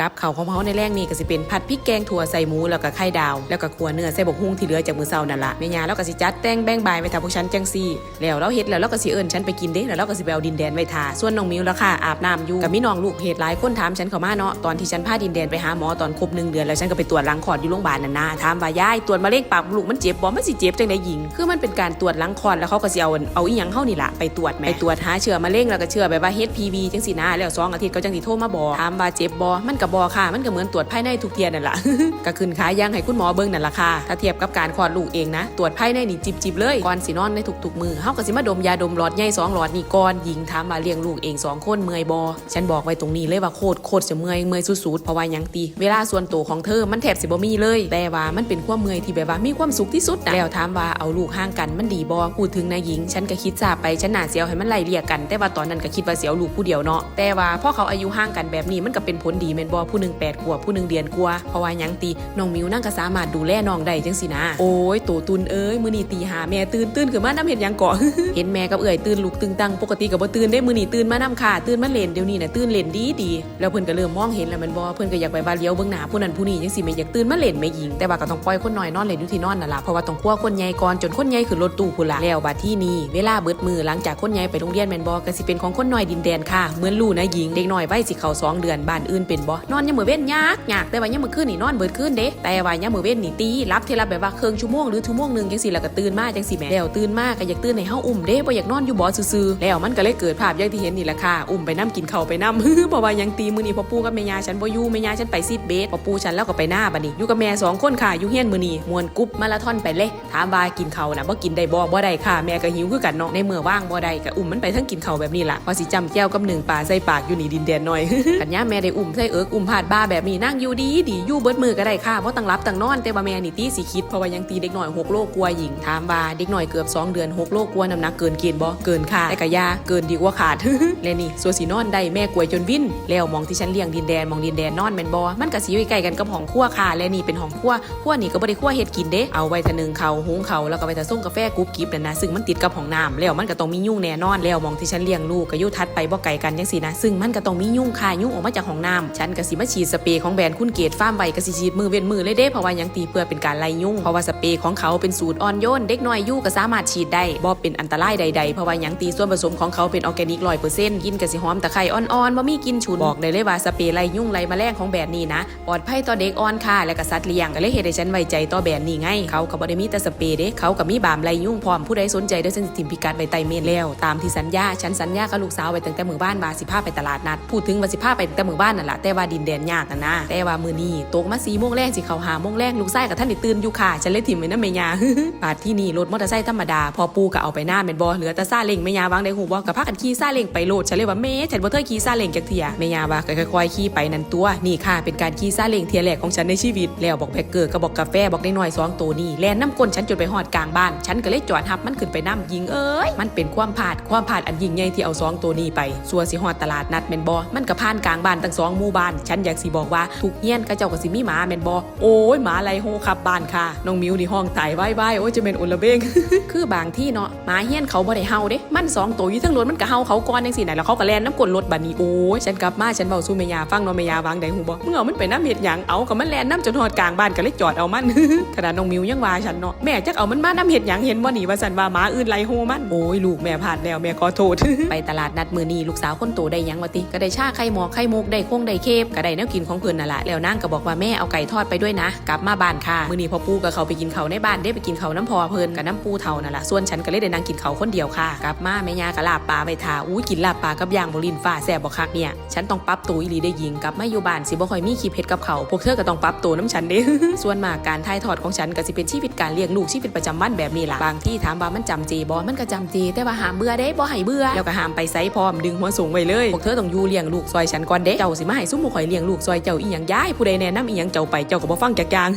กับข้าวของเฮาในแรงนี่ก็สิเป็นผัดพริกแกงถั่วใส่หมูแล้วก็ไข่ดาว แล้วก็ขัวเนื้อใส่บกฮุ่งที่เหลือจากมื้อเช้านั่นละแม่ยาเราก็สิจัดแต่งแบ่งบายไว้ถ้าพวกฉันจังซี่ แล้วเราเฮ็ดแล้วเราก็สิเอิ้นฉันไปกินเด้แล้วเราก็สิไปเอาดินแดนไว้ทาส่วนน้องมิวแล้วค่ะอาบน้ำอยู่กับมีน้องลูกเหตุหลายคนถามฉันเข้ามาเนาะตอนที่ฉันพาดินแดนไปหาหมอตอนครบหนึ่งเดือนแล้วฉันก็ไปตรวจหลังคอดอยู่โรงพยาบาลนั่นนะถามว่ายายตรวจมะเร็งปากลูกมันเจ็บบ่มันสิเจ็บจังไดหญิงคือมันเป็นการตรวจหลังคอดแล้วเขาก็สิเอาเอาอีหยังเฮานี่ล่ะไปตรวจแม่ไปตรวจหาเชื้อมะเร็งแล้วก็เชื้อแบบว่า HPV จังซี่นะแล้วสอาทิตย์ก็จังสิโทรมาบอกถามว่าเจ็บบ่มันกบ่ค่ะ มันก็เหมือนตรวจภายในทุกเทียนนั่นแหละก็ขึ้นขายังให้คุณหมอเบิ่งนั่นแหละค่ะ ถ้าเทียบกับการคลอดลูกเองนะ ตรวจภายในนี่จิบๆเลยก่อนสินอนในทุกๆมือเฮาก็สิมาดมยาดมหลอดใหญ่สองหลอดนี่ก่อนหญิงถามว่าเลี้ยงลูกเองสองคนเมื่อยบ่ฉันบอกไว้ตรงนี้เลยว่าโคตรโคตรจะเมื่อยเมื่อยสุดๆเพราะว่ายังตี เวลาส่วนตัวของเธอมันแทบสิบ่มีเลย แต่ว่ามันเป็นความเมื่อยที่แบบว่ามีความสุขที่สุดนะแล้วถามว่าเอาลูกห่างกันมันดีบ่พูดถึงนายหญิง ฉันก็คิดซาไปฉันน่าเสียวให้มันไล่เลี่ยกัน แต่ว่าตอนนั้นก็คิดว่าเสียวลูกผู้เดียวเนาะแต่ว่าพอเขาอายุห่างกันแบบนี้มันก็เป็นผลดีแม่นบ่ผู้หนึงแปดขวบผู้หนึงเดือนกว่าเพราะว่าหยังตีน้องมิวนั่งก็สามารถดูแลน้องได้จังสินะ โอ้ยโตตุนเอ้ยมื้อนี้ตีหาแม่ตื่นตื่นขึ้นมาน้ำเห็นหยังเกาะเห็นแม่กับเอื่อยตื่นลุกตึงตังปกติก็บ่ตื่นได้มื้อนี้ตื่นมาน้ำค่ะตื่นมาเล่นเดี๋ยวนี้น่ะตื่นเล่นดีดีแล้วเพิ่นก็เริ่มมองเห็นแล้วแมันบ่เพิ่นก็อยากไปว่าเลี้ยวเบิ่งหน้าผู้นั้นผู้นี้จังสิแม่อยากตื่นมาเล่นแม่หญิงแต่ว่าก็ต้องปล่อยคนน้อยนอนเล่นอยู่ที่นอนนั่นล่ะเพราะว่าต้องคั่วคนใหญ่ก่อนจนคนใหญ่ขึ้นรถตู้พุ่นล่ะแล้วบัดที่นี้เวลาเบิดมือหลังจากคนใหญ่ไปโรงเรียนแม่นบ่ก็สิเป็นของคนน้อยดินแดนค่ะเหมือนลู่นะหญิงเด็กน้อยวัยสิเข้าสองเดือนบ้านอื่นเป็นบ่นอนยามมื้อเว้นยากยากแต่ว่ายามมื้อคืนนี่นอนเบิดคืนเด้แต่ว่ายามมื้อเว้นนี่ตีรับเทละแบบว่าเครึ่องชั่วโมงหรือชั่วโมงหนึงจังซี่แล้วก็ตื่นมาจังซี่แม่แล้วตื่นมาก็อยากตื่นให้เฮาอุ้มเด้บ่อยากนอนอยู่บ่ซื่อๆแล้วมันก็เลยเกิดภาพอย่างที่เห็นนี่แหละค่ะอุ้มไปนํกินข้าวไปนํเพราะว่ายังตีมื้อนี้พ่อปู่กับแม่ย่าฉันบ่อยู่แม่ย่าฉันไปซีดเบสพ่อปู่ฉันแล้วก็ไปหน้าบัดนี้อยู่กับแม่สองคนค่ะอยู่เฮียนมื้อนี้มวนกรุ๊ปมาราธอนไปเลยถามว่ากินข้าวนะบ่กินได้บ่บ่ได้ค่ะแม่ก็หิวคือกันเนาะในเมื่อว่างบ่ได้ก็อุ้มมันไปทั้งกินข้าวแบบนี้ล่ะพอสิจำแก้วกับหนึ่งปลาใส่ปากอยู่นี่ดินแดนหน่อยปัญญาแม่ได้อุ้มใส่เอิกอุ้มผาดบ้าแบบนี้นั่งอยู่ดีดีอยู่เบิดมือก็ได้ค่ะบ่ต้องรับตั้งนอนแต่ว่าแม่นี่ตีสิคิดเพราะว่ายังตีเด็กหน่อยหกโลกลัวหญิงถามว่าเด็กหน่อยเกือบสองเดือนหกโลกลัวน้ำหนักเกินเกณฑ์บ่เกินค่ะแต่กะยาเกินดีกว่าขาดและนี่สัวสีนอนได้แม่กวยจนวิ่นแล้วมองที่ฉันเลี้ยงดินแดนมองดินแดนนอนแมนบ่มันก็สิอยู่ใกล้กันกับห้องครัวค่ะและนี่เป็นห้องครัวครัวนี่ก็บ่ได้ครัวเฮ็ดกินเด้เอาไว้ทะนึงเขาหุงเขาแล้วก็ไว้ทะส่งกาแฟกรุ๊บกิ๊บนั่นนะซึ่งมันติดกับห้องน้ำแล้วมันก็ต้องมียุ่งแน่นอนแล้วมองที่ฉันเลี้ยงลูกก็อยู่ทัดไปบ่ไกลกันจังซี่นะซึ่งมันก็ต้องมียุ่งค่ะยุ่งออกมาจากห้องน้ำฉันก็็สิมาฉีดสเปรย์ของแบรนด์คุณเกตฟาร์มไว้ก็สิฉีดมือเว้นมือเลยเด้เพราะว่ายังตีเพื่อเป็นการไล่ยุ่งเพราะว่าสเปรย์ของเขาเป็นสูตรอ่อนโยนเด็กน้อยอยู่ก็สามารถฉีดได้บ่เป็นอันตรายใดๆเพราะว่ายังตีส่วนผสมของเขาเป็นออร์แกนิก100%กินก็สิหอมตะไคร้อ่อนๆบ่มีกินฉุนบอกได้เลยว่าสเปรย์ไล่ยุ่งไล่แมลงของแบรนด์นี้นะปลอดภัยต่อเด็กอ่อนค่ะและก็สัตว์เลี้ยงก็เลยเฮ็ดให้ฉันไว้ใจต่อแบรนด์นี้ไงเขาก็บ่ได้มีแต่สเปรย์เด้เขาก็มีบามไล่ยุ่งพร้อมผู้ใดสนใจเด้อฉันสิทิมพิกัดไว้ใต้เมนแล้วตามที่สัญญาฉันสัญญากับลูกสาวไว้ตั้งแต่มื้อบ้านว่าสิพาไปตลาดนัดพูดถึงว่าสิพาไปตั้งแต่มื้อบ้านนั่นล่ะแต่ว่าดินแดนยากนะนะ แต่ว่ามือนี้ตกมา4โมงแรกสิเข้าโมงแรกลูกชายกับท่านได้ตื่นอยู่ค่ะฉันเลยถิ่มไว้นำแม่ยาบาดที่นี่รถมอเตอร์ไซค์ธรรมดา พอปูก็เอาไปหน้าแม่นบ่เหลือแต่ซาเล้งแม่ยาวางได้ฮู้บ่ก็พากันขี่ซาเล้งไปโลดฉันเลยว่าแม่ฉันบ่เคยขี่ซาเล้งจักเทียแม่ยาว่าค่อยๆขี่ไปนั่นตัวนี่ค่ะเป็นการขี่ซาเล้งเทียแรกของฉันในชีวิตแล้วบอกแบกเกอร์ก็บอกกาแฟบอกได้หน้อยสองตัวนี่แลนน้ำก้นฉันจนไปฮอดกลางบ้านฉันก็เลยจอดหับมันขึ้นไปน้ำยิงเอ้ยมันเป็นความผาดความผาดอันยิ่งใหญ่ที่เอาสองตัวนี้ไปส่วนสิฮอดตลาดนัดแม่นบ่มันก็ผ่านกลางบ้านตั้งสองหมู่บ้านฉันอยากสิบอกว่าทุกเฮี้ยนก็เจ้าก็สิมีหมาแมนบ่โอ้ยหมาไล่โฮขับบ้านค่ะน้องมิวนี่ห้องตายว้ายๆโอ้ยจะเป็นอุลเบงคือบางที่เนาะหมาเฮียนเขาบ่ได้เฮาเด้มันสองตัวอยู่ทั้งรถมันก็เฮาเขาก่อนจังซี่น่ะแล้วเขาก็แล่นน้ำกลนรถบัดนี้โอ้ยฉันกลับมาฉันเว้าสู่แม่ยาฟังเนาะแม่ยาวางได้ฮู้บ่มึงเอามันไปน้ำเฮ็ดหยังเอาก็มันแล่นน้ำจนฮอดกลางบ้านก็เลยจอดเอามันขนาดน้องมิวยังว่าฉันเนาะแม่จักเอามันมาน้ำเฮ็ดหยังเห็นบ่หนีว่าฉันว่าหมาอื่นไล่โฮมันโอ้ยลูกแม่พลาดแล้วแม่ขอโทษไปตลาดนัดมือนีลูกสาวคนโตได้ยังวะติก็ได้ชาไข่หมอกไข่มุกได้คงได้เคฟก็ได้แนวกินของเพิ่นนั่นล่ะแล้วนางก็บอกว่าแม่เอาไก่ทอดไปด้วยนะ กลับมาบ้านค่ะมื้อนี้พ่อปู่ก็เขาไปกินเขาในบ้านได้ไปกินเขาน้ำพอเพิ่นกับน้ำปูเท่านั่นล่ะส่วนฉันก็เลยได้นั่งกินเขาคนเดียวค่ะ กลับมาแม่ย่าก็ลาบปลาไปทาอู้กินลาบปลากับย่างบรินฟ้าแซ่บบ่คักเนี่ยฉันต้องปรับตัวอีหลีได้ยิงกลับมาอยู่บ้านสิบ่ค่อยมีขี้เผ็ดกับเขาพวกเธอก็ต้องปรับตัวน้ำฉันเด้ส่วนมากการถ่ายทอดของฉันก็สิเป็นชีวิตการเลี้ยงลูกชีวิตประจำวันแบบนี้ล่ะบางที่ถามว่ามันจำเจบ่มันก็จำเจแต่ว่าหามเบื่อเด้บ่ให้เบื่อแล้วก็หามไปไสพร้อมดึงหัวสูงไว้เลยพวกเธอต้องอยู่เลี้ยงลูกซอยฉันก่อนเด้เจ้าสิมาให้ซุ่มบ่ข่อยเลี้ยงลูกซอยเจ้าอีหยังย้ายผู้ใดแนะนำอีหยังเจ้าไปเจ้าก็บ่ฟังจักอย่าง